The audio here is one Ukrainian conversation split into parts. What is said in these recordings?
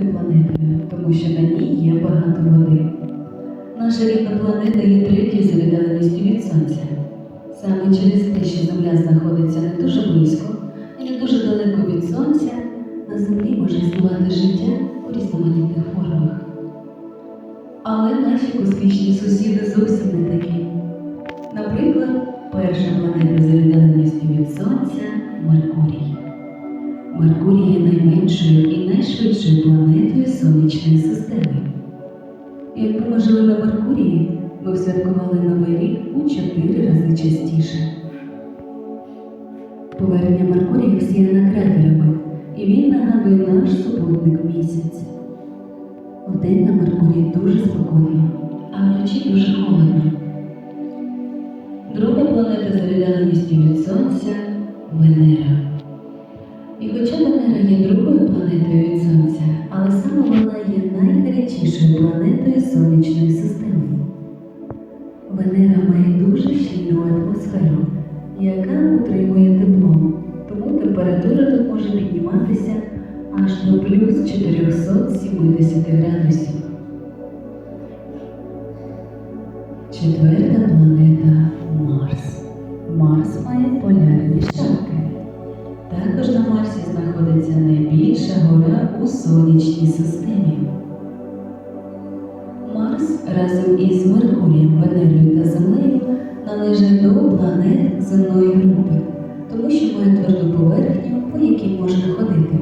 солодкою планетою, тому що на ній є багато води. Наша рідна планета є третьою за віддаленістю від Сонця. Саме через те, що Земля знаходиться не дуже близько і не дуже далеко від Сонця, на Землі може існувати життя у різноманітних формах. Але наші космічні сусіди зовсім не Меркурій є найменшою і найшвидшою планетою сонячної системи. Якби ми жили на Меркурії, ми б святкували Новий рік у чотири рази частіше. Поверхня Меркурія всіяна кратерами, і він нагадує наш супутник місяць. Вдень на Меркурії дуже спокійно, а вночі дуже холодно. Друга планета за віддаленістю від Сонця Венера. І хоча Венера є другою планетою від Сонця, але саме вона є найгарячішою планетою сонячної системи. Венера має дуже щільну атмосферу, яка утримує тепло, тому температура тут може підніматися аж до плюс 470 градусів. Четверта планета Марс. Марс має у сонячній системі. Марс разом із Меркурієм, Венерою та Землею належить до планет земної групи, тому що має тверду поверхню, по якій можна ходити.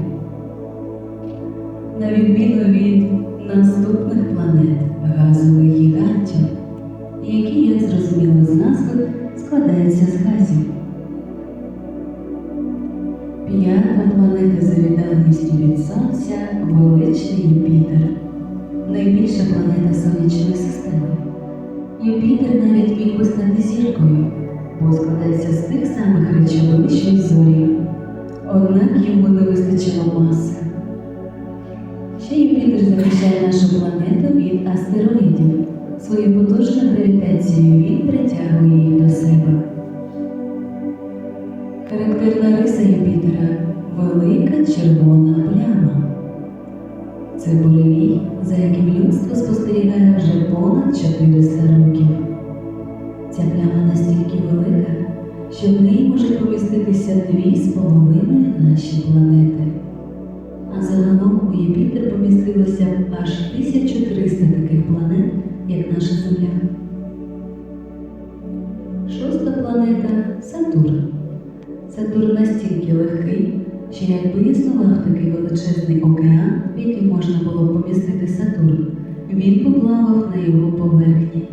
На відміну від наступних планет газових гігантів, які, як зрозуміло з назви, складаються з газів. П'ята планета від Сонця величний Юпітер, найбільша планета сонячної системи. Юпітер навіть міг би стати зіркою, бо складається з тих самих речовин, що й зорі. Однак йому не вистачило маси. Ще Юпітер захищає нашу планету від астероїдів. Своєю потужною гравітацією він притягує їх до себе. Характерна риса Юпітера велика червона пляма. Це буревій, за яким людство спостерігає вже понад 400 років. Ця пляма настільки велика, що в неї може поміститися дві з половиною наші планети. А загалом у Юпітер помістилося аж 1300 таких планет, як наша Земля. Шоста планета Сатурн. Сатурн настільки легкий, що якби існував такий величезний океан, в який можна було помістити Сатурн, він поплавав на його поверхні.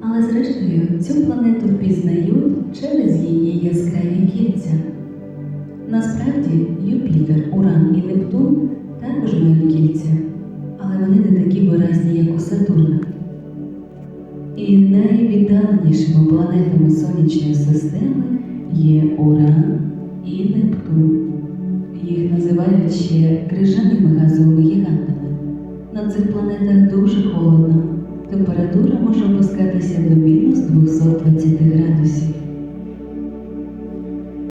Але зрештою цю планету впізнають через її яскраві кільця. Насправді Юпітер, Уран і Нептун також мають кільця, але вони не такі виразні, як у Сатурна. І найвіддаленішими планетами сонячної системи є Уран і Нептун. Їх називають ще крижаними газовими гігантами. На цих планетах дуже холодно. Температура може опускатися до мінус 220 градусів.